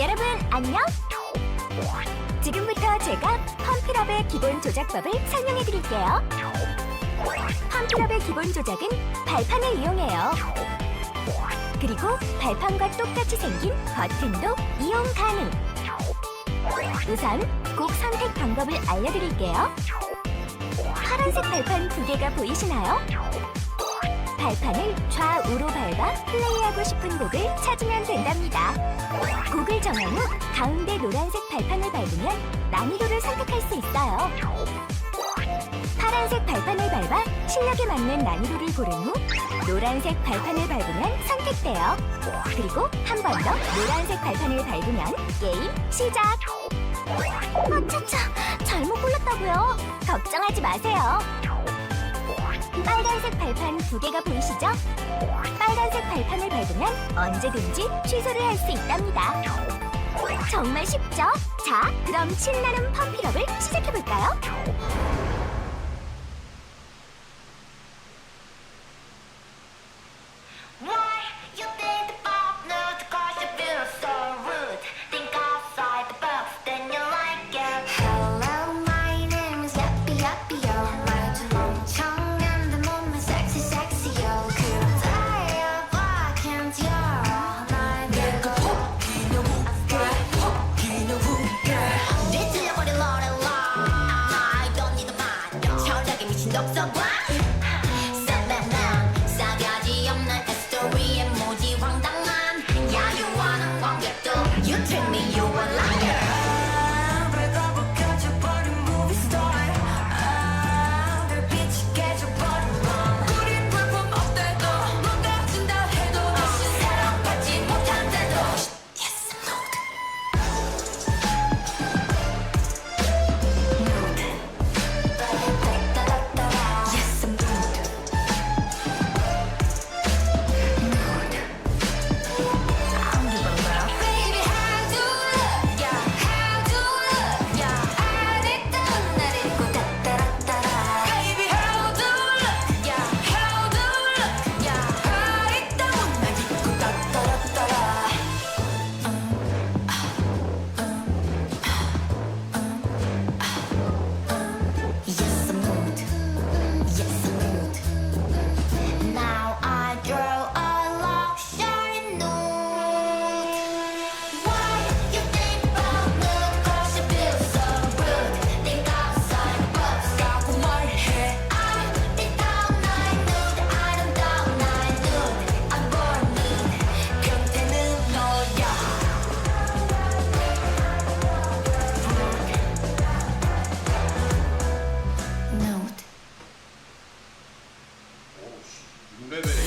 여러분 안녕. 지금부터 제가 펌프럽의 기본 조작법을 설명해 드릴게요. 펌프럽의 기본 조작은 발판을 이용해요. 그리고 발판과 똑같이 생긴 버튼도 이용 가능. 우선 곡 선택 방법을 알려드릴게요. 파란색 발판 두 개가 보이시나요? 발판을 좌우로 밟아 플레이하고 싶은 곡을 찾으면 된답니다. 곡을 정한 후 가운데 노란색 발판을 밟으면 난이도를 선택할 수 있어요. 파란색 발판을 밟아 실력에 맞는 난이도를 고른 후 노란색 발판을 밟으면 선택돼요. 그리고 한 번 더 노란색 발판을 밟으면 게임 시작! 아차차, 잘못 골랐다고요? 걱정하지 마세요. 빨간색 발판 두 개가 보이시죠? 빨간색 발판을 밟으면 언제든지 취소를 할 수 있답니다. 정말 쉽죠? 자, 그럼 신나는 펌피럽을 시작해볼까요? Why you think about nude? Cause you feel so rude. Think outside the box, then you like it. Hello, my name is Yappy Yappy Bebe.